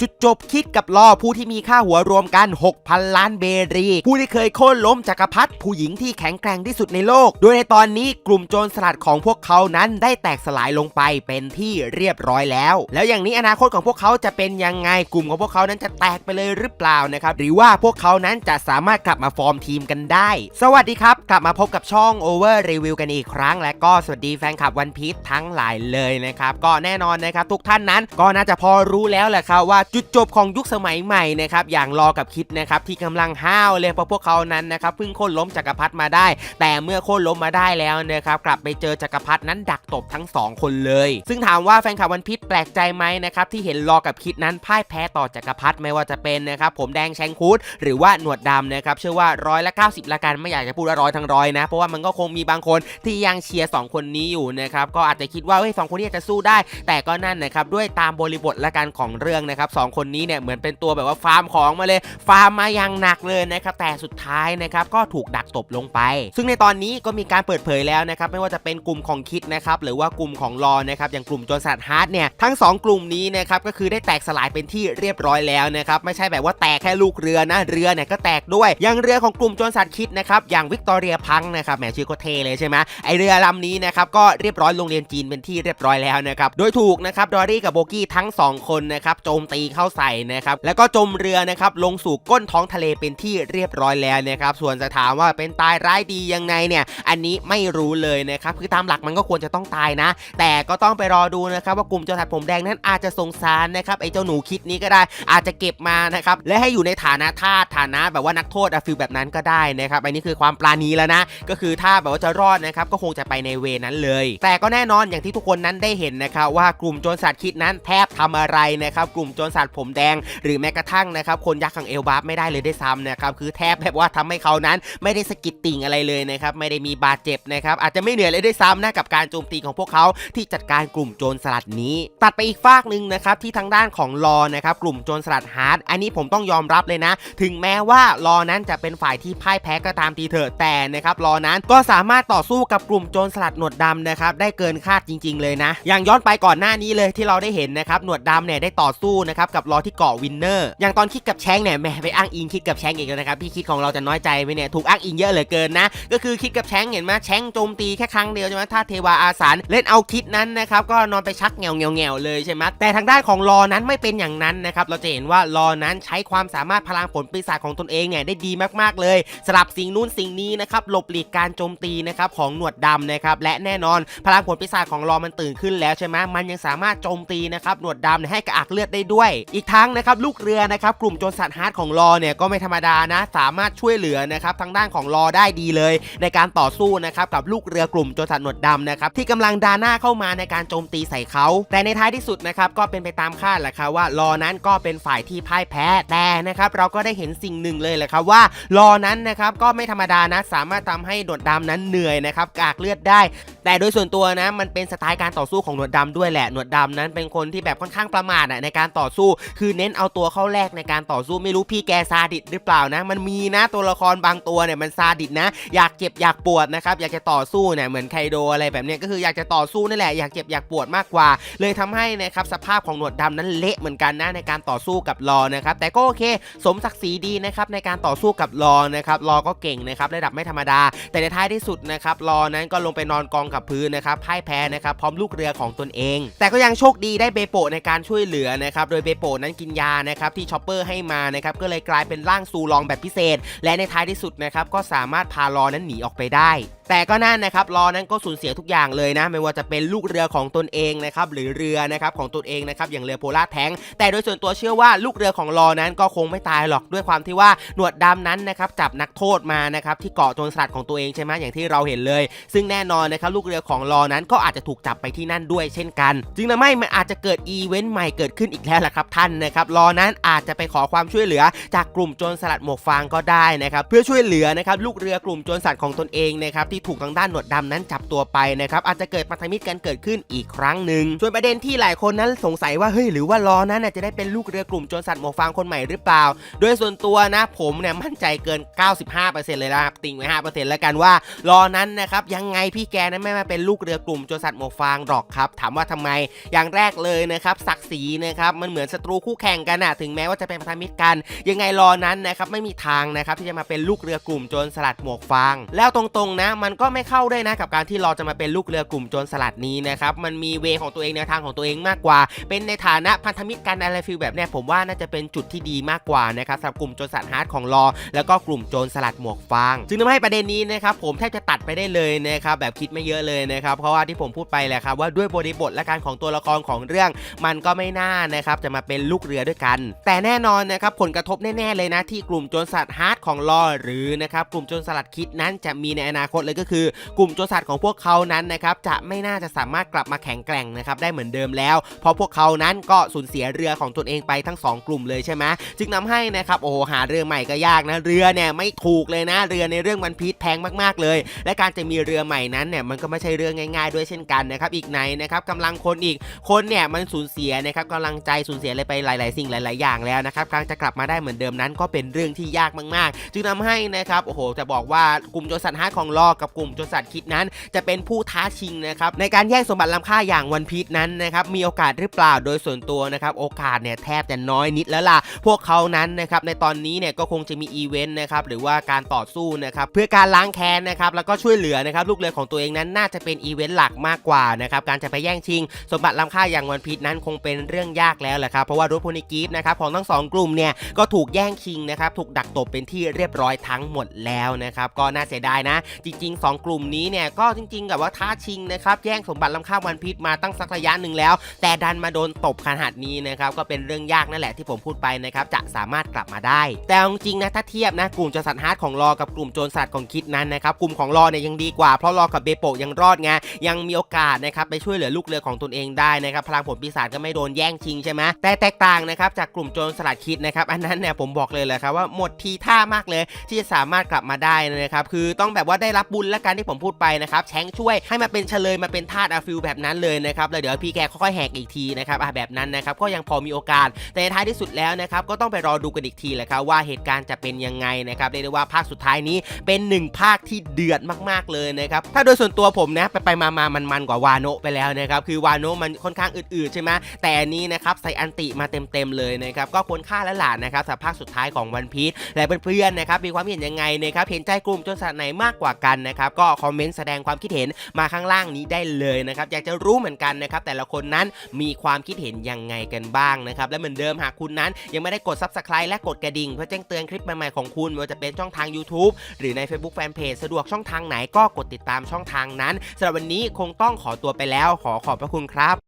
จุดจบคิดกับลอผู้ที่มีค่าหัวรวมกัน 6,000 ล้านเบรี ผู้ที่เคยโค่นล้มจักรพรรดิผู้หญิงที่แข็งแกร่งที่สุดในโลก โดยในตอนนี้กลุ่มโจรสลัดของพวกเขานั้นได้แตกสลายลงไปเป็นที่เรียบร้อยแล้ว แล้วอย่างนี้อนาคตของพวกเขาจะเป็นยังไงกลุ่มของพวกเขานั้นจะแตกไปเลยหรือเปล่านะครับหรือว่าพวกเขานั้นจะสามารถกลับมาฟอร์มทีมกันได้ สวัสดีครับ กลับมาพบกับช่อง Over Review กันอีกครั้ง และก็สวัสดีแฟนคลับวันพี e ทั้งหลายเลยนะครับก็แน่นอนนะครับทุกท่านนั้นก็น่าจะพอรู้แล้วแหละครับว่าจุดจบของยุคสมัยใหม่นะครับอย่างรอกับคิดนะครับที่กำลังห้าวเลยเพราะพวกเขานั้นนะครับเพิ่งโค่นล้มจักรพรรดิมาได้ แต่เมื่อโค่นล้มมาได้แล้วนะครับกลับไปเจอจักรพรรดินั้นดักตบทั้งสองคนเลย ซึ่งถามว่าแฟนคลับวันพีชแปลกใจไหมนะครับที่เห็นรอกับคิดนั้นพ่ายแพ้ต่อจักรพรรดิไม่ว่าจะเป็นนะครับผมแดงแชงคูดหรือว่าหนวดดำนะครับเชื่อว่าร้อยละ90 ละกันไม่อยากจะพูดว่าร้อยทั้งร้อยนะ เพราะว่ามันก็คงมีบางคนที่ยังเชียร์สองคนนี้อยู่นะครับก็อาจจะคิดว่าเฮ้ยสองคนนี้อาจจะสู้ได้ แต่ก็นั่นนะครับด้วยตามบริบทละกันของเรื่องนะครับสองคนนี้เนี่ยเหมือนเป็นตัวแบบว่าฟาร์มของมาเลยฟาร์มมาอย่างหนักเลยนะครับแต่สุดท้ายนะครับก็ถูกดักตบลงไป ซึ่งในตอนนี้ก็มีการเปิดเผยแล้วนะครับไม่ว่าจะเป็นกลุ่มของคิดนะครับหรือว่ากลุ่มของรอนะครับอย่างกลุ่มโจรสัตว์ฮาร์ดเนี่ยทั้งสองกลุ่มนี้นะครับก็คือได้แตกสลายเป็นที่เรียบร้อยแล้วนะครับไม่ใช่แบบว่าแตกแค่ลูกเรือนะเรือเนี่ยก็แตกด้วยอย่างเรือของกลุ่มโจรสัตว์คิดนะครับอย่างวิกตอเรียพังนะครับแหมชื่อโคเทเลยใช่ไหมไอเรือลำนี้นะครับก็เรียบร้อยโรงเรียนจีนเป็นที่เรียบร้อยแล้วนะครับโดยถูกนะครับดอรี่กับโบกี้ทั้งสองคนนะครับโจมตีเข้าใส่นะครับแล้วก็จมเรือนะครับลงสู่ก้นท้องทะเลเป็นที่เรียบร้อยแล้วนะครับส่วนจะถามว่าเป็นตายร้ายดียังไงเนี่ยอันนี้ไม่รู้เลยนะครับคือตามหลักมันก็ควรจะต้องตายนะ แต่ก็ต้องไปรอดูนะครับว่ากลุ่มโจรสัตว์ผมแดงนั้นอาจจะสงสารนะครับไอ้เจ้าหนูคิดนี้ก็ได้อาจจะเก็บมานะครับและให้อยู่ในฐานะทาสฐานะแบบว่านักโทษอะฟิลแบบนั้นก็ได้นะครับอันนี้คือความปราณีแล้วนะ ก็คือถ้าแบบว่าจะรอดนะครับก็คงจะไปในเวนั้นเลย แต่ก็แน่นอนอย่างที่ทุกคนนั้นได้เห็นนะครับว่ากลุ่มโจรสัตว์คิดนั้นแทบทำอะไรนะครับกลุ่มโจรสัตว์ผมแดง หรือแม้กระทั่งนะครับคนยักษ์ขังเอลบาฟไม่ได้เลยได้ซ้ำนะครับคือแทบแบบว่าทำให้เขานั้นไม่ได้สกิดติ่งอะไรเลยนะครับไม่ได้มีบาดเจ็บนะครับอาจจะไม่เหนื่อยเลยได้ซ้ำนะกับการโจมตีของพวกเขาที่จัดการกลุ่มโจรสลัดนี้ ตัดไปอีกฝากหนึ่งนะครับที่ทางด้านของลอนะครับกลุ่มโจรสลัดฮาร์ดอันนี้ผมต้องยอมรับเลยนะ ถึงแม้ว่าลอนั้นจะเป็นฝ่ายที่พ่ายแพ้ก็ตามทีเถอะแต่นะครับลอนั้นก็สามารถต่อสู้กับกลุ่มโจรสลัดหนวดดำนะครับได้เกินคาดจริง ๆ เลยนะ อย่างย้อนไปก่อนหน้านี้เลยที่เราได้เห็นนะครับหนวดดำเนี่ยได้ต่อสู้นะครับกับลอที่เกาะวินเนอร์อย่างตอนคิดกับแชงเนี่ยแหมไปอ้างอิงคิดกับแชงอีกแล้วนะครับพี่คิดของเราจะน้อยใจไปเนี่ยถูกอ้างอิงเยอะเหลือเกินนะก็คือคิดกับแชงเห็นไหมแชงโจมตีแค่ครั้งเดียวใช่ไหมถ้าเทวาอาสารเล่นเอาคิดนั้นนะครับก็นอนไปชักแงวแงวแงวเลยใช่ไหมแต่ทางด้านของลอนั้นไม่เป็นอย่างนั้นนะครับเราจะเห็นว่าลอนั้นใช้ความสามารถพลังผลปีศาจของตนเองเนี่ยได้ดีมากๆเลย สลับสิ่งนู้นสิ่งนี้นะครับหลบหลีกการโจมตีนะครับของหนวดดำนะครับและแน่นอนพลังผลปีศาจของลอมันตื่นขึ้นแล้วใช่ไหมมันยังสามารถโจมตีนะครับหนวดดำให้กระอักเลือดได้ด้วยอีกทั้งนะครับลูกเรือนะครับกลุ่มโจรสัตว์ฮาร์ดของลอเนี่ยก็ไม่ธรรมดานะ สามารถช่วยเหลือนะครับทางด้านของลอได้ดีเลย ในการต่อสู้นะครับกับลูกเรือกลุ่มโจรสัตว์หนวดดำนะครับที่กำลังดาหน้าเข้ามาในการโจมตีใส่เขา แต่ในท้ายที่สุดนะครับก็เป็นไปตามคาดแหละครับว่าลอนั้นก็เป็นฝ่ายที่พ่ายแพ้แต่นะครับเราก็ได้เห็นสิ่งหนึ่งเลยแหละครับว่าลอนั้นนะครับก็ไม่ธรรมดานะสามารถทำให้หนวดดำนั้นเหนื่อยนะครับกากเลือดได้ แต่โดยส่วนตัวนะมันเป็นสไตล์การต่อสู้ของหนวดดำด้วยแหละหนวดดำนั้นเป็นคนที่แบบค่อนข้างประมาทในการต่อสู้ คือเน้นเอาตัวเข้าแลกในการต่อสู้ไม่รู้พี่แกซาดิสหรือเปล่านะ มันมีนะตัวละครบางตัวเนี่ยมันซาดิสนะ อยากเจ็บอยากปวดนะครับอยากจะต่อสู้เนี่ยเหมือนไคโดอะไรแบบนี้ก็คืออยากจะต่อสู้นั่นแหละอยากเจ็บอยากปวดมากกว่า เลยทำให้นะครับสภาพของหนวดดำนั้นเละเหมือนกันนะในการต่อสู้กับลอนะครับแต่ก็โอเค สมศักดิ์ศรีดีนะครับในการต่อสู้กับลอนะครับลอก็เก่งนะครับระดับไม่ธรรมดา แต่ในท้ายที่สุดนะครับลอนั้นก็ลงไปนอนกองกับพื้นนะครับพ่ายแพ้นะครับพร้อมลูกเรือของตนเอง แต่ก็ยังโชคดีได้เบโปในการช่วยเหลือนะครับโดยเบโปนั้นกินยานะครับที่ชอปเปอร์ให้มานะครับก็เลยกลายเป็นร่างซูลองแบบพิเศษ และในท้ายที่สุดนะครับก็สามารถพาลอนั้นหนีออกไปได้ แต่ก็นั่นนะครับลอนั้นก็สูญเสียทุกอย่างเลยนะ ไม่ว่าจะเป็นลูกเรือของตนเองนะครับหรือเรือนะครับของตนเองนะครับอย่างเรือโพลาร์แทงแต่โดยส่วนตัวเชื่อว่าลูกเรือของลอนั้นก็คงไม่ตายหรอกด้วยความที่ว่าหนวดดำนั้นนะครับจับนักโทษมานะครับที่เกาะโจรสลัดของตัวเองใช่ไหมอย่างที่เราเห็นเลย ซึ่งแน่นอนนะครับลูกเรือของลอนั้นก็อาจจะถูกจับไปที่นั่นด้วยเช่นกัน จึงทำให้มันอาจจะเกิดอีเวนต์ใหม่เกิดขึ้นอีกแล้วล่ะครับท่านนะครับลอนั้นอาจจะไปขอความช่วยเหลือ จากกลุ่มโจรสลัดหมวกฟางก็ได้นะครับเพื่อช่วยเหลือนะครับลูกเรือกลุ่มโจรสลัดของตนเองนะครับที่ที่ถูกทางด้านหนวดดำนั้นจับตัวไปนะครับอาจจะเกิดพันธมิตรกันเกิดขึ้นอีกครั้งหนึ่งส่วนประเด็นที่หลายคนนั้นสงสัยว่าเฮ้ยหรือว่ารอนั้นจะได้เป็นลูกเรือกลุ่มโจรสัตว์หมวกฟางคนใหม่หรือเปล่า โดยส่วนตัวนะผมเนี่ยมั่นใจเกิน 95%เลยนะครับติ่งไว้5%แล้วกันว่ารอนั้นนะครับยังไงพี่แกนั้นไม่มาเป็นลูกเรือกลุ่มโจรสัตว์หมวกฟางหรอกครับถามว่าทำไมอย่างแรกเลยนะครับศักดิ์ศรีนะครับมันเหมือนศัตรูคู่แข่งกันอะถึงแม้ว่าจะเป็นพันธมิตรกัน ยังไงรอนั้นนะครับไม่มีทางนะครับที่จะมาเป็นลูกเรือกลุ่มโจรสลัดหมวกฟาง แล้วตรงๆนะมัันก็ไม่เข้าด้วยนะกับการที่เราจะมาเป็นลูกเรือกลุ่มโจรสลัดนี้นะครับมันมีเวของตัวเองแนวทางของตัวเองมากกว่า เป็นในฐานะพันธมิตรกันอะไรฟิลแบบเนี้ยผมว่าน่าจะเป็นจุดที่ดีมากกว่านะครับสำหรับกลุ่มโจรสลัดฮาร์ดของรอ แล้วก็กลุ่มโจรสลัดหมวกฟางจึงทำให้ประเด็นนี้นะครับผมแทบจะตัดไปได้เลยนะครับแบบคิดไม่เยอะเลยนะครับเพราะว่าที่ผมพูดไปแหละครับว่าด้วยบริบทและการของตัวละครของเรื่อง มันก็ไม่น่านะครับจะมาเป็นลูกเรือด้วยกัน แต่แน่นอนนะครับผลกระทบแน่ๆเลยนะที่กลุ่มโจรสลัดฮาร์ดของลอหรือนะครับกลุ่มโจรสลัดคิดนั้นจะมีในอนาคตเลยก็คือกลุ่มโจรสลัดของพวกเขานั้นนะครับจะไม่น่าจะสามารถกลับมาแข็งแกร่งนะครับได้เหมือนเดิมแล้ว เพราะพวกเขานั้นก็สูญเสียเรือของตนเองไปทั้งสองกลุ่มเลยใช่ไหมจึงนำให้นะครับโอ้โหหาเรือใหม่ก็ยากนะเรือเนี่ยไม่ถูกเลยนะเรือในเรื่องวันพีชแพงมากๆเลย และการจะมีเรือใหม่นั้นเนี่ยมันก็ไม่ใช่เรื่องง่ายๆ ด้วยเช่นกันนะครับอีกในนะครับกำลังคนอีกคนเนี่ยมันสูญเสียนะครับกำลังใจสูญเสียอะไรไปหลาย ๆ สิ่งหลาย ๆ อย่างแล้วนะครับการจะกลับมาได้เหมือนเดิมนั้นก็เป็นเรื่องที่ยากมากๆ จึงทำให้นะครับโอ้โหจะบอกว่ากลุ่มโจรสัตว์ฮาร์ดของลอกับกลุ่มโจรสัตว์คิดนั้น จะเป็นผู้ท้าชิงนะครับในการแย่งสมบัติล้ำค่าอย่างวันพีชนั้นนะครับมีโอกาสหรือเปล่าโดยส่วนตัวนะครับโอกาสเนี่ยแทบจะน้อยนิดแล้วล่ะพวกเขานั้นนะครับในตอนนี้เนี่ยก็คงจะมีอีเวนต์นะครับหรือว่าการต่อสู้นะครับเพื่อการล้างแค้นนะครับแล้วก็ช่วยเหลือนะครับลูกเรือของตัวเองนั้นน่าจะเป็นอีเวนต์หลักมากกว่านะครับการจะไปแย่งชิง สมบัติล้ำค่าอย่างวันพีชนั้นคงเป็นเรื่องยากแล้วแหละครับเพราะว่ารถโพนิกีฟนะครับของทั้งสองกลุ่มเนี่ยก็ถูกแย่งชิงนะครับถูกดักตบเป็นที่เรียบร้อยทั้งหมดแล้วนะครับก็น่าเสียดายนะจริงๆ2กลุ่มนี้เนี่ยก็จริงๆกับว่าท้าชิงนะครับแย่งสมบัติล้ำค่าวันพีชมาตั้งสักระยะหนึ่งแล้ว แต่ดันมาโดนตบขนาดนี้นะครับก็เป็นเรื่องยากนั่นแหละที่ผมพูดไปนะครับจะสามารถกลับมาได้ แต่จริงๆนะถ้าเทียบนะกลุ่มโจรสัตว์ฮาร์ดของรอกับกลุ่มโจรสัตว์ของคิดนั้นนะครับกลุ่มของรอเนี่ยยังดีกว่าเพราะรอกับเบโปยังรอดไงยังมีโอกาสนะครับไปช่วยเหลือลูกเรือของตนเองได้นะครับพลังผลปีศาจก็ไม่โดนแย่งชิงใช่ไหมแต่แตกต่างนะครับจากกลุ่มโจรสลัดคิดนะครับอันนั้นเนี่ยผมบอกเลยแหละครับว่าหมดทีท่ามากเลยที่จะสามารถกลับมาได้นะครับคือต้องแบบว่าได้รับบุญและการที่ผมพูดไปนะครับแชงช่วยให้มาเป็นเฉลยมาเป็นทาสอาฟิลแบบนั้นเลยนะครับแล้วเดี๋ยวพี่แกค่อยๆแหกอีกทีนะครับอะแบบนั้นนะครับก็ยังพอมีโอกาส แต่ท้ายที่สุดแล้วนะครับก็ต้องไปรอดูกันอีกทีแหละครับว่าเหตุการณ์จะเป็นยังไงนะครับเรียกได้ว่าภาคสุดท้ายนี้เป็นหนึ่งภาคที่เดือดมากๆเลยนะครับถ้าโดยส่วนตัวผมนะไปไปมาๆมันมันกว่าวาโนะไปแล้วนะครับคือวาโนะมันค่อนข้างอืดๆใช่ไหมแต่อันนี้นะครับใส่อันติมาเต็มๆเลยนะครับก็ควรค่าแล้วล่ะนะครับสำหรับภาคสุดท้ายของวันพีชและเพื่อนๆนะครับมีความเห็นยังไงนะครับเห็นใจกลุ่มจรสลัดไหนมากกว่ากันนะครับก็คอมเมนต์แสดงความคิดเห็นมาข้างล่างนี้ได้เลยนะครับอยากจะรู้เหมือนกันนะครับแต่ละคนนั้นมีความคิดเห็นยังไงกันบ้างนะครับและเหมือนเดิมหากคุณนั้น ยังไม่ได้กด subscribe และกดกระดิ่ง เพื่อแจ้งเตือนคลิปใหม่ๆของคุณไม่ว่าจะเป็นช่องทาง YouTube หรือใน Facebook Fanpage สะดวกช่องทางไหนก็กดติดตามช่องทางนั้นสำหรับวันนี้คงต้องขอตัวไปแล้ว ขอขอบพระคุณครับ